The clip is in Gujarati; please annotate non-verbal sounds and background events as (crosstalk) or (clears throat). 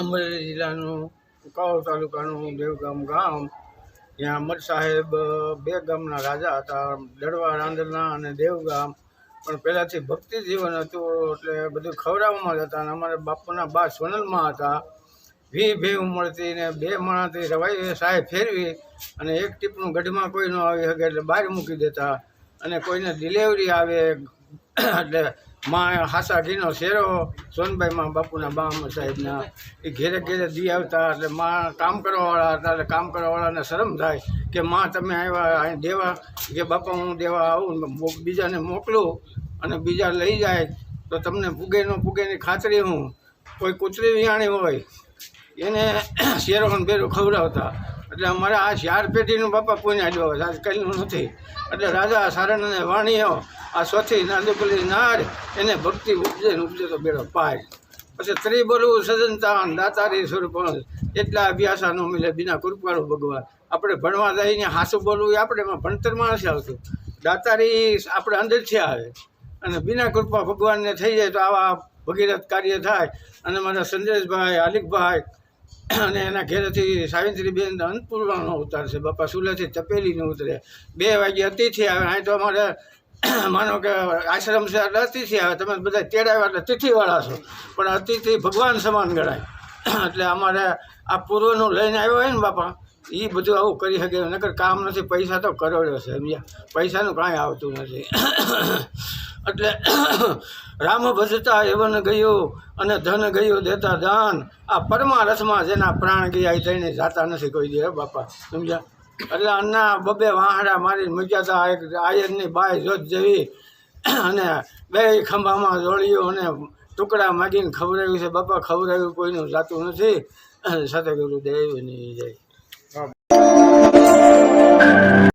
અમરેલી જિલ્લાનું કૌ તાલુકાનું દેવગામ ગામ. ત્યાં અમર બે ગામના રાજા હતા. દડવા, રાંદરના અને દેવગામ. પણ પહેલાંથી ભક્તિ જીવન હતું. એટલે બધું ખવડાવવામાં જ હતા અને અમારા બાપુના બા સોનલમાં હતા. વી ભે ઉમળતી ને બે માણાથી રવાઈ સાહેબ ફેરવી અને એક ટીપનું ગઢમાં કોઈ ન આવી શકે એટલે બહાર મૂકી દેતા. અને કોઈને ડિલેવરી આવે, એટલે માં હાસા ઘીનો શેરો સોનભાઈમાં બાપુના બામા સાહેબના, એ ઘેરે ઘેરે દી આવતા, એટલે માં કામ કરવાવાળા હતા, એટલે કામ કરવાવાળાને શરમ થાય કે માં તમે આવ્યા અહીં દેવા, કે બાપા હું દેવા આવું બીજાને મોકલું અને બીજા લઈ જાય, તો તમને પૂગે ન પૂગેની ખાતરી હું. કોઈ કૂતરી વિયાણી હોય, એને (clears throat) શેરો બેરો ખવડાવતા. એટલે અમારે આ ચાર પેઢીનું બાપા પૂન્યા જો રાજકારીનું નથી. એટલે રાજા સારણ અને વાણીઓ આ સોથી નાદુકલી નાડ એને ભક્તિ ઉપજે ને ઉપજે તો બેડો પાય. પછી ત્રી સજનતાન સજનતા દાતારી સ્વરૂપ એટલા અભ્યાસા ન મિલે બિના કૃપાળુ ભગવાન. આપણે ભણવા જઈને હાસું બોલવું એ આપણે એમાં ભણતરમાં નથી આવતું. દાતારી આપણે અંદરથી આવે. અને બિના કૃપા ભગવાનને થઈ જાય તો આવા ભગીરથ કાર્ય થાય. અને મારા સંદેશભાઈ આલિકભાઈ અને એના ઘેરેથી સાવિત્રીબેન અન્નપૂર્ણાનો ઉતાર છે. બાપા સુલેથી તપેલીને ઉતરે. બે વાગે અતિથિ આવે. અહીં તો અમારે માનો કે આશ્રમ છે અતિથિ આવે. તમે બધા તેડાવ્યા એટલે તિથિવાળા છો. પણ અતિથિ ભગવાન સમાન ગણાય. એટલે અમારે આ પૂર્વનું લઈને આવ્યો હોય ને બાપા એ બધું આવું કરી શકે નકર કામ નથી, પૈસા તો કરોડો છે સમજ્યા પૈસાનું કાંઈ આવતું નથી. એટલે રામ ભજતા એવન ગયું અને ધન ગયું દેતા દાન. આ પરમારથમાં જેના પ્રાણ ગયા થઈને જાતા નથી કોઈ દે બાપા. સમજ્યા? એટલે અન્ના બબે વાહડા મારીને મૂક્યા હતા એક આયરની બાય જોત જેવી. અને બે ખંભામાં જોડ્યું અને ટુકડા માગીને ખવડાવ્યું છે, બાપા ખવડાવ્યું, કોઈનું જાતું નથી. સતગુરુ દેવની જય.